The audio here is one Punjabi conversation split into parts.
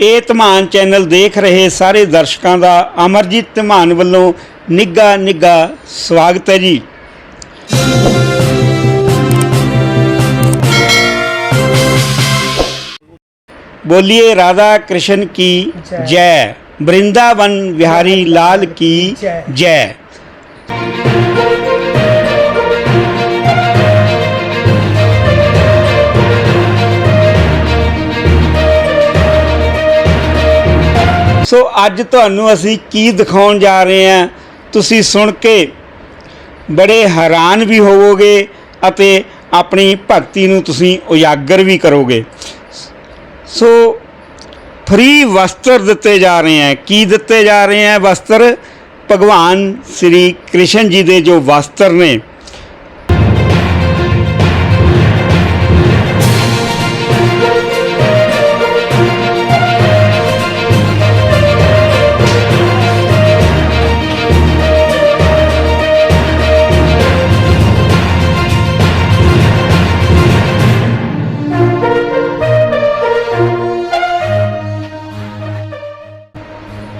ਇਹ ਧਮਾਨ ਚੈਨਲ ਦੇਖ ਰਹੇ ਸਾਰੇ ਦਰਸ਼ਕਾਂ ਦਾ ਅਮਰਜੀਤ ਧਮਾਨ ਵੱਲੋਂ ਨਿੱਗਾ ਨਿੱਗਾ ਸਵਾਗਤ ਹੈ ਜੀ। ਬੋਲੀਏ ਰਾਧਾ ਕ੍ਰਿਸ਼ਨ ਕੀ ਜੈ। ਬ੍ਰਿੰਦਾਵਨ ਵਿਹਾਰੀ ਲਾਲ ਕੀ ਜੈ। ਸੋ ਅੱਜ ਤੁਹਾਨੂੰ ਅਸੀਂ ਕੀ ਦਿਖਾਉਣ ਜਾ ਰਹੇ ਹਾਂ, ਤੁਸੀਂ ਸੁਣ ਕੇ ਬੜੇ ਹੈਰਾਨ ਵੀ ਹੋਵੋਗੇ ਅਤੇ ਆਪਣੀ ਭਗਤੀ ਨੂੰ ਤੁਸੀਂ ਉਜਾਗਰ ਵੀ ਕਰੋਗੇ। ਸੋ ਫ੍ਰੀ ਵਸਤਰ ਦਿੱਤੇ ਜਾ ਰਹੇ ਹੈ। ਕੀ ਦਿੱਤੇ ਜਾ ਰਹੇ ਹੈ ਵਸਤਰ? ਭਗਵਾਨ ਸ੍ਰੀ ਕ੍ਰਿਸ਼ਨ ਜੀ ਦੇ ਜੋ ਵਸਤਰ ਨੇ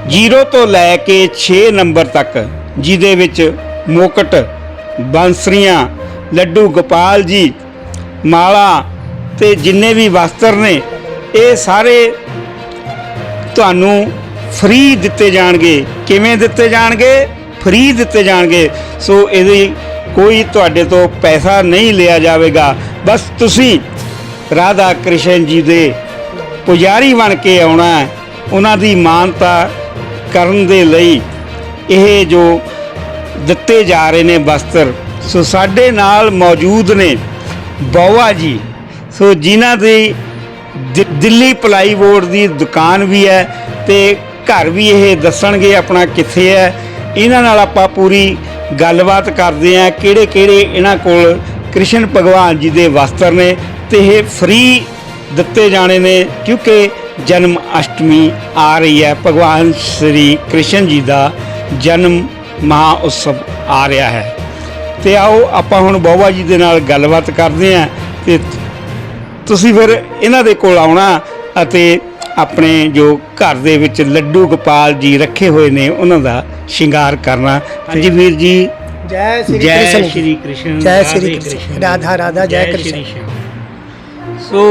ਜ਼ੀਰੋ ਤੋਂ ਲੈ ਕੇ 6 ਨੰਬਰ ਤੱਕ, ਜਿਹਦੇ ਵਿੱਚ ਮੋਕਟ, ਬਾਂਸਰੀਆਂ, ਲੱਡੂ ਗੋਪਾਲ ਜੀ, ਮਾਲਾ ਤੇ ਜਿੰਨੇ ਵੀ ਵਸਤਰ ਨੇ, ਇਹ ਸਾਰੇ ਤੁਹਾਨੂੰ ਫ੍ਰੀ ਦਿੱਤੇ ਜਾਣਗੇ। ਕਿਵੇਂ ਦਿੱਤੇ ਜਾਣਗੇ? ਫ੍ਰੀ ਦਿੱਤੇ ਜਾਣਗੇ। ਸੋ ਇਹਦੀ ਕੋਈ ਤੁਹਾਡੇ ਤੋਂ ਪੈਸਾ ਨਹੀਂ ਲਿਆ ਜਾਵੇਗਾ। ਬਸ ਤੁਸੀਂ ਰਾਧਾ ਕ੍ਰਿਸ਼ਨ ਜੀ ਦੇ ਪੁਜਾਰੀ ਬਣ ਕੇ ਆਉਣਾ ਉਹਨਾਂ ਦੀ ਮਾਨਤਾ ਕਰਨ ਦੇ ਲਈ ਇਹ ਜੋ ਦਿੱਤੇ ਜਾ ਰਹੇ ਨੇ ਵਸਤਰ, ਸੋ ਸਾਡੇ ਨਾਲ ਮੌਜੂਦ ਨੇ ਬੌਵਾ ਜੀ। ਸੋ ਜਿਨ੍ਹਾਂ ਦੀ ਦਿੱਲੀ ਪਲਾਈ ਬੋਰਡ ਦੀ ਦੁਕਾਨ ਵੀ ਹੈ ਤੇ ਘਰ ਵੀ ਇਹ ਦੱਸਣਗੇ ਆਪਣਾ ਕਿੱਥੇ ਹੈ। ਇਹਨਾਂ ਨਾਲ ਆਪਾਂ ਪੂਰੀ ਗੱਲਬਾਤ ਕਰਦੇ ਹਾਂ ਕਿਹੜੇ ਕਿਹੜੇ ਇਹਨਾਂ ਕੋਲ ਕ੍ਰਿਸ਼ਨ ਭਗਵਾਨ ਜੀ ਦੇ ਵਸਤਰ ਨੇ ਤੇ ਇਹ ਫ੍ਰੀ ਦਿੱਤੇ ਜਾਣੇ ਨੇ ਕਿਉਂਕਿ ਜਨਮ ਅਸ਼ਟਮੀ ਆ ਰਹੀ ਹੈ। ਭਗਵਾਨ ਸ੍ਰੀ ਕ੍ਰਿਸ਼ਨ ਜੀ ਦਾ ਜਨਮ ਮਹਾ ਉਤਸਵ ਆ ਰਿਹਾ ਹੈ। ਤੇ ਆਓ ਆਪਾਂ ਹੁਣ ਬੋਬਾ ਜੀ ਦੇ ਨਾਲ ਗੱਲਬਾਤ ਕਰਦੇ ਹਾਂ। ਤੇ ਤੁਸੀਂ ਫਿਰ ਇਹਨਾਂ ਦੇ ਕੋਲ ਆਉਣਾ ਅਤੇ ਆਪਣੇ ਜੋ ਘਰ ਦੇ ਵਿੱਚ ਲੱਡੂ ਗੋਪਾਲ ਜੀ ਰੱਖੇ ਹੋਏ ਨੇ ਉਹਨਾਂ ਦਾ ਸ਼ਿੰਗਾਰ ਕਰਨਾ। ਹਾਂਜੀ ਵੀਰ ਜੀ। ਜੈ ਸ਼੍ਰੀ ਜੈ ਕ੍ਰਿਸ਼ਨ। ਸ਼੍ਰੀ ਕ੍ਰਿਸ਼ਨ। ਜੈ ਸ਼੍ਰੀ ਕ੍ਰਿਸ਼ਨ। ਰਾਧਾ ਰਾਧਾ ਜੈ ਕ੍ਰਿਸ਼ਨ। ਸੋ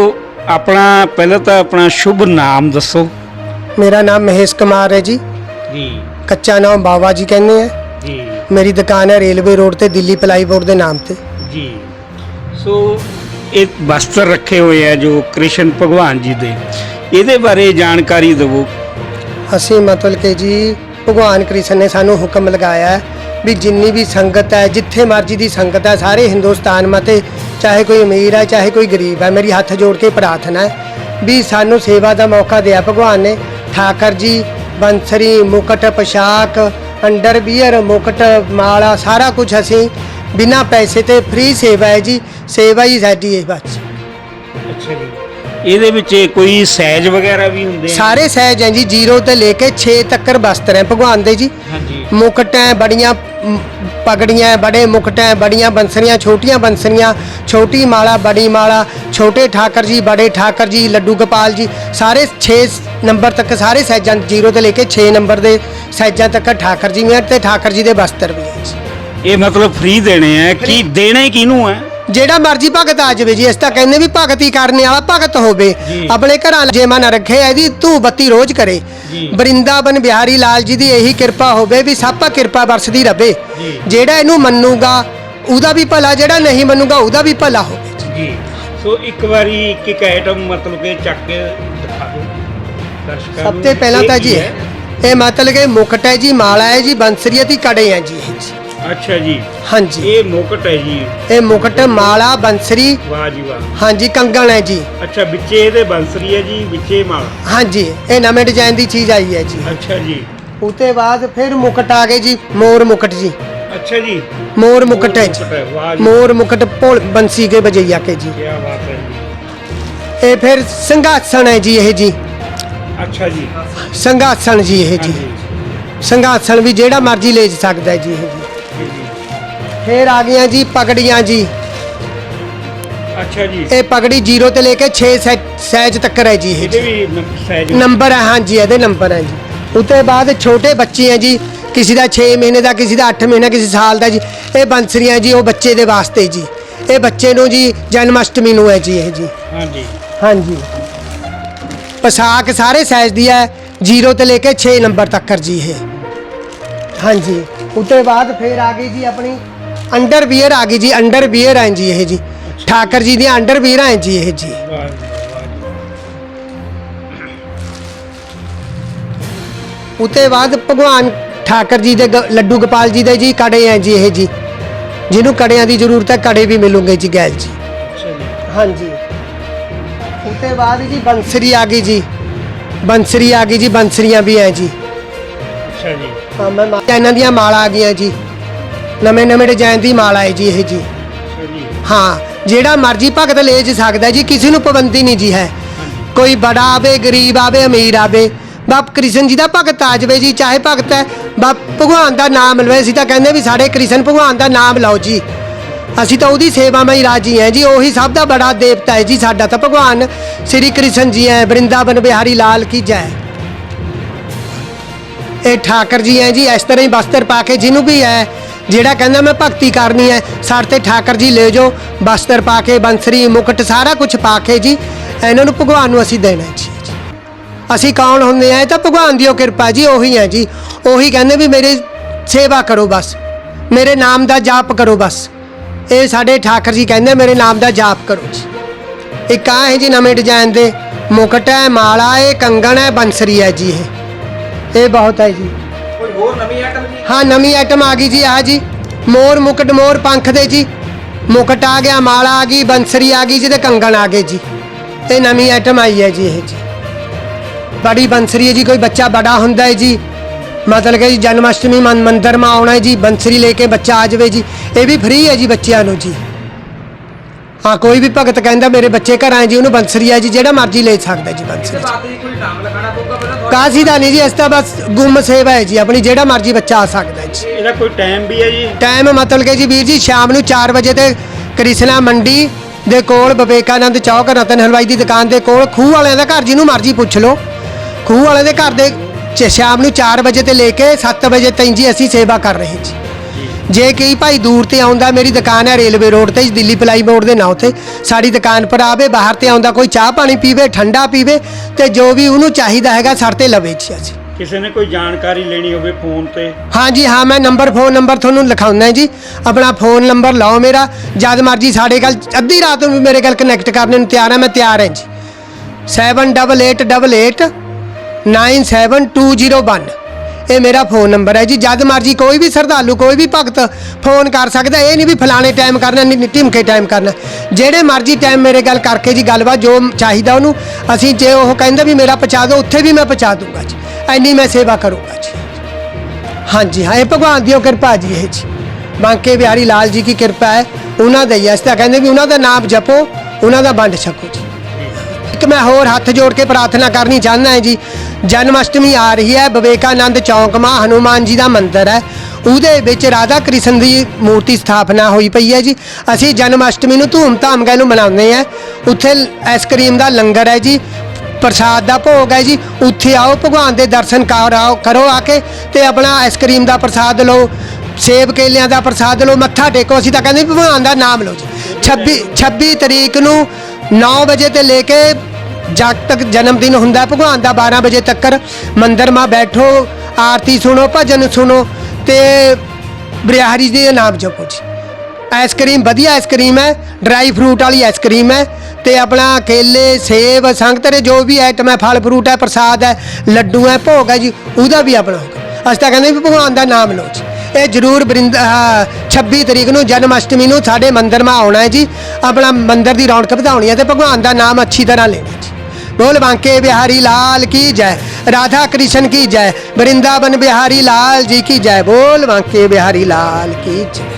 ਆਪਣਾ ਪਹਿਲਾਂ ਤਾਂ ਆਪਣਾ ਸ਼ੁਭ ਨਾਮ ਦੱਸੋ। ਮੇਰਾ ਨਾਮ ਮਹੇਸ਼ ਕੁਮਾਰ ਹੈ ਜੀ। ਜੀ। ਕੱਚਾ ਨਾਮ ਬਾਵਾ ਜੀ ਕਹਿੰਦੇ ਆ। ਜੀ। ਮੇਰੀ ਦੁਕਾਨ ਹੈ ਰੇਲਵੇ ਰੋਡ ਤੇ ਦਿੱਲੀ ਪਲਾਈ ਬੋਰਡ ਦੇ ਨਾਮ ਤੇ। ਜੀ। ਸੋ ਇਹ ਵਸਤਰ ਰੱਖੇ ਹੋਏ ਆ ਜੋ ਕ੍ਰਿਸ਼ਨ ਭਗਵਾਨ ਜੀ ਦੇ। ਇਹਦੇ ਬਾਰੇ ਜਾਣਕਾਰੀ ਦਿਵੋ। ਅਸੀਂ ਮਤਲਬ ਕਿ ਜੀ ਭਗਵਾਨ ਕ੍ਰਿਸ਼ਨ ਨੇ ਸਾਨੂੰ ਹੁਕਮ ਲਗਾਇਆ ਹੈ ਵੀ ਜਿੰਨੀ ਵੀ ਸੰਗਤ ਹੈ ਜਿੱਥੇ ਮਰਜ਼ੀ ਦੀ ਸੰਗਤ ਹੈ ਸਾਰੇ ਹਿੰਦੁਸਤਾਨ ਮਤੇ ਚਾਹੇ ਕੋਈ ਅਮੀਰ ਹੈ ਚਾਹੇ ਕੋਈ ਗਰੀਬ ਹੈ ਮੇਰੀ ਹੱਥ ਜੋੜ ਕੇ ਪ੍ਰਾਰਥਨਾ ਹੈ ਵੀ ਸਾਨੂੰ ਸੇਵਾ ਦਾ ਮੌਕਾ ਦਿਆ ਭਗਵਾਨ ਨੇ ਠਾਕਰ ਜੀ ਬੰਸਰੀ ਮੁਕਟ ਪੋਸ਼ਾਕ ਅੰਡਰਵੀਅਰ ਮੁਕਟ ਮਾਲਾ ਸਾਰਾ ਕੁਝ ਅਸੀਂ ਬਿਨਾ ਪੈਸੇ ਤੇ ਫ੍ਰੀ ਸੇਵਾ ਹੈ ਜੀ ਸੇਵਾ ਹੀ ਸਾਡੀ ਹੈ ਬਸ। ਅੱਛਾ ਜੀ। ਇਹਦੇ ਵਿੱਚ ਕੋਈ ਸੈਜ ਵਗੈਰਾ ਵੀ ਹੁੰਦੇ ਆ? ਸਾਰੇ ਸਹਿਜ ਹੈ ਜੀ 0 ਤੋਂ ਲੈ ਕੇ 6 ਤੱਕਰ ਬਸਤਰ ਹੈ ਭਗਵਾਨ ਦੇ ਜੀ। ਹਾਂਜੀ। ਮੁਕਟ ਹੈ ਬੜੀਆਂ ਮ, ਪਗੜੀਆਂ ਬੜੇ ਮੁਕਟ ਹੈ ਬੜੀਆਂ ਬੰਸਰੀਆਂ ਛੋਟੀਆਂ ਬੰਸਰੀਆਂ ਛੋਟੀ ਮਾਲਾ ਬੜੀ ਮਾਲਾ ਛੋਟੇ ਠਾਕਰ ਜੀ ਬੜੇ ਠਾਕਰ ਜੀ ਲੱਡੂ ਗੋਪਾਲ ਜੀ ਸਾਰੇ 6 ਨੰਬਰ ਤੱਕ ਸਾਰੇ ਸਹਿਜਾਂ 0 ਤੋਂ ਲੈ ਕੇ 6 ਨੰਬਰ ਦੇ ਸਹਿਜਾਂ ਤੱਕ ਠਾਕਰ ਜੀ ਨੇ ਤੇ ਠਾਕਰ ਜੀ ਦੇ ਬਸਤਰ ਵੀ ਇਹ ਮਤਲਬ ਫ੍ਰੀ ਦੇਣੇ ਆ ਕੀ ਦੇਣੇ ਕਿਹਨੂੰ ਆ ਜਿਹੜਾ ਮਰਜ਼ੀ ਭਗਤ ਆ ਜਾਵੇ ਜੀ ਇਸ ਤਾਂ ਕਹਿੰਦੇ ਵੀ ਭਗਤੀ ਕਰਨੇ ਵਾਲਾ ਭਗਤ ਹੋਵੇ। ਆਪਣੇ ਘਰਾਂ ਜੇ ਮਨ ਰੱਖੇ ਇਹਦੀ ਧੂ ਬੱਤੀ ਰੋਜ਼ ਕਰੇ। ਬਰਿੰਦਾਬਨ ਬਿਹਾਰੀ ਲਾਲ ਜੀ ਦੀ ਇਹੀ ਕਿਰਪਾ ਹੋਵੇ ਵੀ ਸਭ ਕਿਰਪਾ ਵਰਸਦੀ ਰਵੇ। ਜਿਹੜਾ ਇਹਨੂੰ ਮੰਨੂਗਾ ਉਹਦਾ ਵੀ ਭਲਾ ਜਿਹੜਾ ਨਹੀਂ ਮੰਨੂਗਾ ਉਹਦਾ ਵੀ ਭਲਾ ਹੋਵੇ ਜੀ ਸੋ ਇੱਕ ਵਾਰੀ ਇੱਕ ਇੱਕ ਆਈਟਮ ਮਤਲਬ ਕਿ ਚੱਕ ਕੇ ਦਿਖਾ ਦਿਓ ਦਰਸ਼ਕਾਂ ਸਭ ਤੋਂ ਪਹਿਲਾਂ ਤਾਂ ਜੀ? ਇਹ ਮਤਲਬ ਕਿ ਮੁਕਟ ਹੈ ਜੀ ਮਾਲਾ ਹੈ ਜੀ ਬੰਸਰੀਅਤ ਦੀ ਕੜੇ ਹੈ ਜੀ ਅੱਛਾ ਜੀ। ਹਾਂਜੀ। ਇਹ ਮੁਕਟ ਹੈ ਜੀ। ਇਹ ਮੁਕਟ ਮਾਲਾ ਬੰਸਰੀ। ਵਾਹ ਜੀ ਵਾਹ। ਹਾਂਜੀ ਕੰਗਣ ਹੈ ਜੀ। ਅੱਛਾ ਵਿੱਚੇ ਇਹਦੇ ਬੰਸਰੀ ਹੈ ਜੀ ਵਿੱਚੇ ਮਾਲਾ। ਹਾਂਜੀ ਇਹ ਨਵੇਂ ਡਿਜ਼ਾਈਨ ਦੀ ਚੀਜ਼ ਆਈ ਹੈ ਜੀ। ਅੱਛਾ ਜੀ। ਉਤੇ ਬਾਅਦ ਫਿਰ ਮੁਕਟ ਆ ਗਏ ਜੀ ਮੋਰ ਮੁਕਟ ਜੀ। ਅੱਛਾ ਜੀ। ਮੋਰ ਮੁਕਟ ਹੈ ਜੀ। ਹੈ, ਵਾਹ ਜੀ। ਮੋਰ ਮੁਕਟ ਭੋਲ ਬੰਸੀ ਕੇ ਬਜਈਆ ਕੇ ਜੀ। ਕੀ ਬਾਤ ਹੈ ਜੀ। ਇਹ ਫਿਰ ਸੰਘਾਸਣ ਹੈ ਜੀ ਇਹ ਜੀ। ਅੱਛਾ ਜੀ। ਸੰਘਾਸਣ ਜੀ ਇਹ ਜੀ। ਹਾਂਜੀ। ਸੰਘਾਸਣ ਵੀ ਜਿਹੜਾ ਮਰਜ਼ੀ ਲੈ ਸਕਦਾ ਹੈ ਜੀ ਇਹ ਜੀ। ਫਿਰ ਆ ਗਈਆਂ ਜੀ ਪਗੜੀਆਂ ਜੀ। ਅੱਛਾ ਜੀ। ਇਹ ਪਗੜੀ 0 ਤੋਂ ਲੈ ਕੇ 6 ਸਾਈਜ਼ ਤੱਕ ਹੈ ਜੀ ਇਹ ਇਹਦੇ ਵੀ ਸਾਈਜ਼ ਨੰਬਰ ਹੈ ਹਾਂਜੀ ਇਹਦੇ ਨੰਬਰ ਹੈ ਜੀ। ਉਤੇ ਬਾਅਦ ਛੋਟੇ ਬੱਚੇ ਹੈ ਜੀ ਕਿਸੇ ਦਾ 6 ਮਹੀਨੇ ਦਾ ਕਿਸੇ ਦਾ 8 ਮਹੀਨੇ ਕਿਸੇ ਸਾਲ ਦਾ ਜੀ ਇਹ ਬੰਸਰੀਆਂ ਜੀ ਉਹ ਬੱਚੇ ਦੇ ਵਾਸਤੇ ਜੀ। ਇਹ ਬੱਚੇ ਨੂੰ ਜੀ ਜਨਮ ਅਸ਼ਟਮੀ ਨੂੰ ਹੈ ਜੀ ਇਹ ਜੀ। ਹਾਂਜੀ ਹਾਂਜੀ ਪਸਾਕ ਸਾਰੇ ਸਾਈਜ਼ ਦੀ ਹੈ 0 ਤੋਂ ਲੈ ਕੇ 6 ਨੰਬਰ ਤੱਕ ਜੀ ਇਹ। ਹਾਂਜੀ ਉਤੇ ਬਾਅਦ ਫਿਰ ਆ ਗਈ ਜੀ ਆਪਣੀ ਅੰਡਰ ਵੀਅਰ ਆ ਗਈ ਜੀ ਅੰਡਰ ਵੀਅਰ ਹੈ ਜੀ ਇਹ ਜੀ। ਠਾਕਰ ਜੀ ਦੀਆਂ ਅੰਡਰ ਵੀਅਰ ਹੈ ਜੀ ਇਹ ਜੀ। ਉਤੇ ਬਾਅਦ ਭਗਵਾਨ ਠਾਕਰ ਜੀ ਦੇ ਲੱਡੂ ਗੋਪਾਲ ਜੀ ਦੇ ਜੀ ਕੜੇ ਹੈ ਜੀ ਇਹ ਜੀ। ਜਿਹਨੂੰ ਕੜਿਆਂ ਦੀ ਜ਼ਰੂਰਤ ਹੈ ਕੜੇ ਵੀ ਮਿਲੂਗੇ ਜੀ ਗੈਲ ਜੀ। ਹਾਂਜੀ। ਉਤੇ ਬਾਅਦ ਜੀ ਬੰਸਰੀ ਆ ਗਈ ਜੀ। ਬੰਸਰੀ ਆ ਗਈ ਜੀ ਬੰਸਰੀਆਂ ਵੀ ਹੈ ਜੀ। ਅੱਛਾ ਜੀ। ਹਾਂ ਮੈਂ ਮਾ- ਇਹਨਾਂ ਦੀਆਂ ਮਾਲਾ ਆ ਗਈਆਂ ਜੀ। ਨਵੇਂ ਨਵੇਂ ਡਿਜ਼ਾਈਨ ਦੀ ਮਾਲਾ ਹੈ ਜੀ ਇਹ ਜੀ। ਹਾਂ ਜਿਹੜਾ ਮਰਜ਼ੀ ਭਗਤ ਲੈ ਜ ਸਕਦਾ ਜੀ ਕਿਸੇ ਨੂੰ ਪਾਬੰਦੀ ਨਹੀਂ ਜੀ ਹੈ। ਕੋਈ ਬੜਾ ਆਵੇ ਗਰੀਬ ਆਵੇ ਅਮੀਰ ਆਵੇ ਬਾਪ ਕ੍ਰਿਸ਼ਨ ਜੀ ਦਾ ਭਗਤ ਆ ਜਾਵੇ ਜੀ ਚਾਹੇ ਭਗਤ ਹੈ ਬਾਪ ਭਗਵਾਨ ਦਾ ਨਾਮ ਲਵੇ ਅਸੀਂ ਤਾਂ ਕਹਿੰਦੇ ਵੀ ਸਾਡੇ ਕ੍ਰਿਸ਼ਨ ਭਗਵਾਨ ਦਾ ਨਾਮ ਲਓ ਜੀ। ਅਸੀਂ ਤਾਂ ਉਹਦੀ ਸੇਵਾ ਮੈਂ ਰਾਜੀ ਹਾਂ ਜੀ ਉਹੀ ਸਭ ਦਾ ਬੜਾ ਦੇਵਤਾ ਹੈ ਜੀ ਸਾਡਾ ਤਾਂ ਭਗਵਾਨ ਸ੍ਰੀ ਕ੍ਰਿਸ਼ਨ ਜੀ ਹੈ ਬ੍ਰਿੰਦਾਵਨ ਬਿਹਾਰੀ ਲਾਲ ਕੀ ਜੈ। ਇਹ ਠਾਕਰ ਜੀ ਹੈ ਜੀ, ਇਸ ਤਰ੍ਹਾਂ ਹੀ ਬਸਤਰ ਪਾ ਕੇ ਜਿਹਨੂੰ ਵੀ ਹੈ ਜਿਹੜਾ ਕਹਿੰਦਾ ਮੈਂ ਭਗਤੀ ਕਰਨੀ ਹੈ ਸਾਡੇ ਤੇ ਠਾਕਰ ਜੀ ਲੈ ਜਾਓ, ਬਸਤਰ ਪਾ ਕੇ, ਬੰਸਰੀ, ਮੁਕਟ, ਸਾਰਾ ਕੁਝ ਪਾ ਕੇ ਜੀ, ਇਹਨਾਂ ਨੂੰ ਭਗਵਾਨ ਨੂੰ ਅਸੀਂ ਦੇਣਾ ਜੀ। ਅਸੀਂ ਕੌਣ ਹੁੰਦੇ ਆ ਇਹ ਤਾਂ ਭਗਵਾਨ ਦੀ ਉਹ ਕਿਰਪਾ ਜੀ, ਉਹੀ ਹੈ ਜੀ। ਉਹੀ ਕਹਿੰਦੇ ਵੀ ਮੇਰੇ ਸੇਵਾ ਕਰੋ ਬਸ, ਮੇਰੇ ਨਾਮ ਦਾ ਜਾਪ ਕਰੋ ਬਸ। ਇਹ ਸਾਡੇ ਠਾਕਰ ਜੀ ਕਹਿੰਦੇ, ਮੇਰੇ ਨਾਮ ਦਾ ਜਾਪ ਕਰੋ ਜੀ। ਇੱਕ ਆ ਹੈ ਜੀ ਨਵੇਂ ਡਿਜ਼ਾਈਨ ਦੇ, ਮੁਕਟ ਹੈ ਮਾਲਾ ਹੈ ਕੰਗਣ ਹੈ ਬੰਸਰੀ ਹੈ ਜੀ ਇਹ। ਇਹ ਬਹੁਤ ਹੈ ਜੀ। ਕੋਈ ਹੋਰ ਨਵੀਂ ਆਈਟਮ ਜੀ? ਹਾਂ ਨਵੀਂ ਆਈਟਮ ਆ ਗਈ ਜੀ ਆ ਜੀ। ਮੋਰ ਮੁਕਟ ਮੋਰ ਪੰਖ ਦੇ ਜੀ। ਮੁਕਟ ਆ ਗਿਆ ਮਾਲਾ ਆ ਗਈ ਬੰਸਰੀ ਆ ਗਈ ਜੀ ਤੇ ਕੰਗਣ ਆ ਗਏ ਜੀ। ਇਹ ਨਵੀਂ ਆਈਟਮ ਆਈ ਹੈ ਜੀ ਇਹ ਜੀ। ਬੜੀ ਬੰਸਰੀ ਹੈ ਜੀ ਕੋਈ ਬੱਚਾ ਬੜਾ ਹੁੰਦਾ ਹੈ ਜੀ। ਮਤਲਬ ਕਿ ਜਨਮ ਅਸ਼ਟਮੀ ਮੰਦਰ ਮਾ ਆਉਣਾ ਹੈ ਜੀ ਬੰਸਰੀ ਲੈ ਕੇ ਬੱਚਾ ਆ ਜਾਵੇ ਜੀ। ਇਹ ਵੀ ਫ੍ਰੀ ਹੈ ਜੀ ਬੱਚਿਆਂ ਨੂੰ ਜੀ। ਹਾਂ ਕੋਈ ਵੀ ਭਗਤ ਕਹਿੰਦਾ ਮੇਰੇ ਬੱਚੇ ਘਰ ਆਏ ਜੀ ਉਹਨੂੰ ਬੰਸਰੀ ਹੈ ਜੀ ਜਿਹੜਾ ਮਰਜ਼ੀ ਲੈ ਸਕਦਾ ਜੀ ਬੰਸਰੀ। ਬਾਅਦ ਜੀ ਕੋਈ ਨਾਮ ਲਗਾਉਣਾ ਪਊਗਾ ਪਹਿਲਾਂ? ਤੁਹਾਡਾ ਕਾਸੀ ਦਾ ਨਹੀਂ ਜੀ ਇਸ ਤਾਂ ਬਸ ਗੁੰਮ ਸੇਵਾ ਹੈ ਜੀ ਆਪਣੀ ਜਿਹੜਾ ਮਰਜ਼ੀ ਬੱਚਾ ਆ ਸਕਦਾ ਜੀ। ਇਹਦਾ ਕੋਈ ਟਾਈਮ ਵੀ ਹੈ ਜੀ? ਟਾਈਮ ਮਤਲਬ ਕਿ ਜੀ ਵੀਰ ਜੀ ਸ਼ਾਮ ਨੂੰ 4 ਵਜੇ ਤੇ ਕ੍ਰਿਸ਼ਨਾ ਮੰਡੀ ਦੇ ਕੋਲ ਵਿਵੇਕਾਨੰਦ ਚੌਕ ਰਤਨ ਹਲਵਾਈ ਦੀ ਦੁਕਾਨ ਦੇ ਕੋਲ ਖੂਹ ਵਾਲਿਆਂ ਦਾ ਘਰ ਜਿਹਨੂੰ ਮਰਜ਼ੀ ਪੁੱਛ ਲਓ। ਖੂਹ ਵਾਲਿਆਂ ਦੇ ਘਰ ਦੇ ਚ- ਸ਼ਾਮ ਨੂੰ 4 ਵਜੇ ਤੇ ਲੈ ਕੇ 7 ਵਜੇ ਤਾਈਂ ਜੀ ਅਸੀਂ ਸੇਵਾ ਕਰ ਰਹੇ ਜੀ। ਜੇ ਕਈ ਭਾਈ ਦੂਰ ਤੇ ਆਉਂਦਾ ਮੇਰੀ ਦੁਕਾਨ ਹੈ ਰੇਲਵੇ ਰੋਡ ਤੇ ਦਿੱਲੀ ਪਲਾਈ ਮੋੜ ਦੇ ਨਾਂ ਤੇ ਸਾਡੀ ਦੁਕਾਨ ਪਰ ਆਵੇ ਬਾਹਰ ਤੇ ਆਉਂਦਾ ਕੋਈ ਚਾਹ ਪਾਣੀ ਪੀਵੇ ਠੰਡਾ ਪੀਵੇ ਤੇ ਜੋ ਵੀ ਉਹਨੂੰ ਚਾਹੀਦਾ ਹੈਗਾ ਸਾਡੇ ਤੇ ਲਵੇ ਜੀ ਅਸੀਂ। ਕਿਸੇ ਨੇ ਕੋਈ ਜਾਣਕਾਰੀ ਲੈਣੀ ਹੋਵੇ ਫੋਨ ਤੇ? ਹਾਂਜੀ ਹਾਂ ਮੈਂ ਨੰਬਰ ਫੋਨ ਨੰਬਰ ਤੁਹਾਨੂੰ ਲਿਖਾਉਣਾ ਹੈ ਜੀ। ਆਪਣਾ ਫੋਨ ਨੰਬਰ ਲਾਓ ਮੇਰਾ ਜਦ ਮਰਜ਼ੀ ਸਾਡੇ ਗੱਲ ਅੱਧੀ ਰਾਤ ਨੂੰ ਵੀ ਮੇਰੇ ਗੱਲ ਕਨੈਕਟ ਕਰਨ ਨੂੰ ਤਿਆਰ ਹਾਂ ਮੈਂ ਤਿਆਰ ਹਾਂ ਜੀ। 7888 97201 ਇਹ ਮੇਰਾ ਫੋਨ ਨੰਬਰ ਹੈ ਜੀ। ਜਦ ਮਰਜ਼ੀ ਕੋਈ ਵੀ ਸ਼ਰਧਾਲੂ, ਕੋਈ ਵੀ ਭਗਤ ਫੋਨ ਕਰ ਸਕਦਾ ਇਹ ਨਹੀਂ ਵੀ ਫਲਾਣੇ ਟਾਈਮ ਕਰਨਾ ਨਹੀਂ ਢਿਮਕੇ ਟਾਈਮ ਕਰਨਾ। ਜਿਹੜੇ ਮਰਜ਼ੀ ਟਾਈਮ ਮੇਰੇ ਗੱਲ ਕਰਕੇ ਜੀ ਗੱਲਬਾਤ ਜੋ ਚਾਹੀਦਾ ਉਹਨੂੰ ਅਸੀਂ ਜੇ ਉਹ ਕਹਿੰਦਾ ਵੀ ਮੇਰਾ ਪਹੁੰਚਾ ਦਿਓ, ਉੱਥੇ ਵੀ ਮੈਂ ਪਹੁੰਚਾ ਦੂੰਗਾ ਜੀ। ਐਨੀ ਮੈਂ ਸੇਵਾ ਕਰੂੰਗਾ ਜੀ। ਹਾਂਜੀ, ਹਾਂ, ਇਹ ਭਗਵਾਨ ਦੀ ਉਹ ਕਿਰਪਾ ਜੀ ਇਹ ਜੀ। ਬਾਂਕੇ ਬਿਹਾਰੀ ਲਾਲ ਜੀ ਕੀ ਕਿਰਪਾ ਹੈ, ਉਹਨਾਂ ਦਾ ਹੀ ਹੈ। ਤਾਂ ਕਹਿੰਦੇ ਵੀ ਉਹਨਾਂ ਦਾ ਨਾਮ ਜਪੋ, ਉਹਨਾਂ ਦਾ ਵੰਡ ਛਕੋ ਜੀ। ਇੱਕ ਮੈਂ ਹੋਰ ਹੱਥ ਜੋੜ ਕੇ ਪ੍ਰਾਰਥਨਾ ਕਰਨੀ ਚਾਹੁੰਦਾ ਹਾਂ ਜੀ ਜਨਮ ਅਸ਼ਟਮੀ ਆ ਰਹੀ ਹੈ। ਵਿਵੇਕਾਨੰਦ ਚੌਂਕ ਮਾ ਹਨੂਮਾਨ ਜੀ ਦਾ ਮੰਦਿਰ ਹੈ। ਉਹਦੇ ਵਿੱਚ ਰਾਧਾ ਕ੍ਰਿਸ਼ਨ ਦੀ ਮੂਰਤੀ ਸਥਾਪਨਾ ਹੋਈ ਪਈ ਹੈ ਜੀ। ਅਸੀਂ ਜਨਮ ਅਸ਼ਟਮੀ ਨੂੰ ਧੂਮ-ਧਾਮ ਨਾਲ ਨੂੰ ਮਨਾਉਂਦੇ ਆ ਉੱਥੇ ਆਈਸਕ੍ਰੀਮ ਦਾ ਲੰਗਰ ਹੈ ਜੀ। ਪ੍ਰਸਾਦ ਦਾ ਭੋਗ ਹੈ ਜੀ। ਉੱਥੇ ਆਓ, ਭਗਵਾਨ ਦੇ ਦਰਸ਼ਨ ਕਰਾਓ ਕਰੋ ਆ ਕੇ ਤੇ ਆਪਣਾ ਆਈਸਕ੍ਰੀਮ ਦਾ ਪ੍ਰਸਾਦ ਲਓ। ਸੇਬ ਕੇਲਿਆਂ ਦਾ ਪ੍ਰਸਾਦ ਲਓ, ਮੱਥਾ ਟੇਕੋ। ਅਸੀਂ ਤਾਂ ਕਹਿੰਦੇ ਭਗਵਾਨ ਦਾ ਨਾਮ ਲਓ ਜੀ। 26 26 ਤਰੀਕ ਨੂੰ 9 ਵਜੇ ਤੇ ਲੈ ਕੇ ਜਦ ਤੱਕ ਜਨਮ ਦਿਨ ਹੁੰਦਾ ਭਗਵਾਨ ਦਾ 12 ਵਜੇ ਤੱਕ ਮੰਦਰ ਮਾ ਬੈਠੋ ਆਰਤੀ ਸੁਣੋ ਭਜਨ ਸੁਣੋ ਤੇ ਬ੍ਰਿਆਹਰੀ ਜੀ ਦੇ ਨਾਮ ਜਪੋ ਜੀ। ਆਈਸਕ੍ਰੀਮ ਵਧੀਆ ਆਈਸਕ੍ਰੀਮ ਹੈ ਡਰਾਈ ਫਰੂਟ ਵਾਲੀ ਆਈਸਕ੍ਰੀਮ ਹੈ ਤੇ ਆਪਣਾ ਕੇਲੇ ਸੇਬ ਸੰਗਤਰੇ ਜੋ ਵੀ ਆਈਟਮ ਹੈ ਫਲ ਫਰੂਟ ਹੈ ਪ੍ਰਸਾਦ ਹੈ ਲੱਡੂ ਹੈ ਭੋਗ ਹੈ ਜੀ ਉਹਦਾ ਵੀ ਆਪਣਾ ਅਸੀਂ ਤਾਂ ਕਹਿੰਦੇ ਵੀ ਭਗਵਾਨ ਦਾ ਨਾਮ ਲਓ ਜੀ। ਇਹ ਜਰੂਰ ਬਰਿੰਦ ਆਹ, 26 ਤਰੀਕ ਨੂੰ ਜਨਮ ਅਸ਼ਟਮੀ ਨੂੰ ਸਾਡੇ ਮੰਦਿਰ ਮਾ ਆਉਣਾ ਹੈ ਜੀ। ਆਪਣਾ ਮੰਦਿਰ ਦੀ ਰੌਣਕ ਵਧਾਉਣੀ ਹੈ ਤੇ ਭਗਵਾਨ ਦਾ ਨਾਮ ਅੱਛੀ ਤਰ੍ਹਾਂ ਲੈਣਾ बोल बांके बिहारी लाल की जय राधा कृष्ण की जय वृंदावन बिहारी लाल जी की जय बोल बांके बिहारी लाल की जय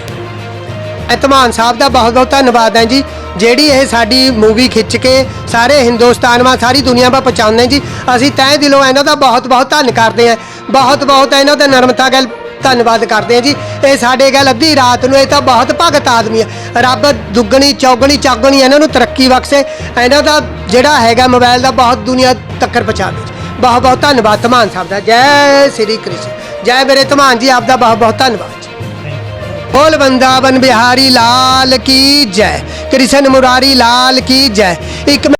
ਧਮਾਨ ਸਾਹਿਬ ਦਾ ਬਹੁਤ ਬਹੁਤ ਧੰਨਵਾਦ ਹੈ ਜੀ ਜਿਹੜੀ ਇਹ ਸਾਡੀ ਮੂਵੀ ਖਿੱਚ ਕੇ ਸਾਰੇ ਹਿੰਦੁਸਤਾਨ ਮਾ ਸਾਰੀ ਦੁਨੀਆ ਮਾ ਪਹੁੰਚਾਉਂਦੇ ਜੀ ਅਸੀਂ ਤਹਿ ਦਿਲੋਂ ਇਹਨਾਂ ਦਾ ਬਹੁਤ ਬਹੁਤ ਧੰਨ ਕਰਦੇ ਹਾਂ ਬਹੁਤ ਬਹੁਤ ਇਹਨਾਂ ਦਾ ਨਰਮਤਾ ਗੱਲ ਧੰਨਵਾਦ ਕਰਦੇ ਹਾਂ ਜੀ ਇਹ ਸਾਡੇ ਗੱਲ ਅੱਧੀ ਰਾਤ ਨੂੰ ਇਹ ਤਾਂ ਬਹੁਤ ਭਗਤ ਆਦਮੀ ਹੈ ਰੱਬ ਦੁੱਗਣੀ ਚੌਗਣੀ ਚੌਗਣੀ ਇਹਨਾਂ ਨੂੰ ਤਰੱਕੀ ਬਖਸ਼ੇ ਇਹਨਾਂ ਦਾ ਜਿਹੜਾ ਹੈਗਾ ਮੋਬਾਈਲ ਦਾ ਬਹੁਤ ਦੁਨੀਆ ਤੱਕਰ ਪਹੁੰਚਾਵੇ ਬਹੁਤ ਬਹੁਤ ਧੰਨਵਾਦ ਧਮਾਨ ਸਾਹਿਬ ਦਾ ਜੈ ਸ੍ਰੀ ਕ੍ਰਿਸ਼ਨ ਜੈ ਮੇਰੇ ਧਮਾਨ ਜੀ ਆਪ ਦਾ ਬਹੁਤ ਬਹੁਤ ਧੰਨਵਾਦ ਜੀ बोल वृंदावन बिहारी लाल की जय कृष्ण मुरारी लाल की जय एक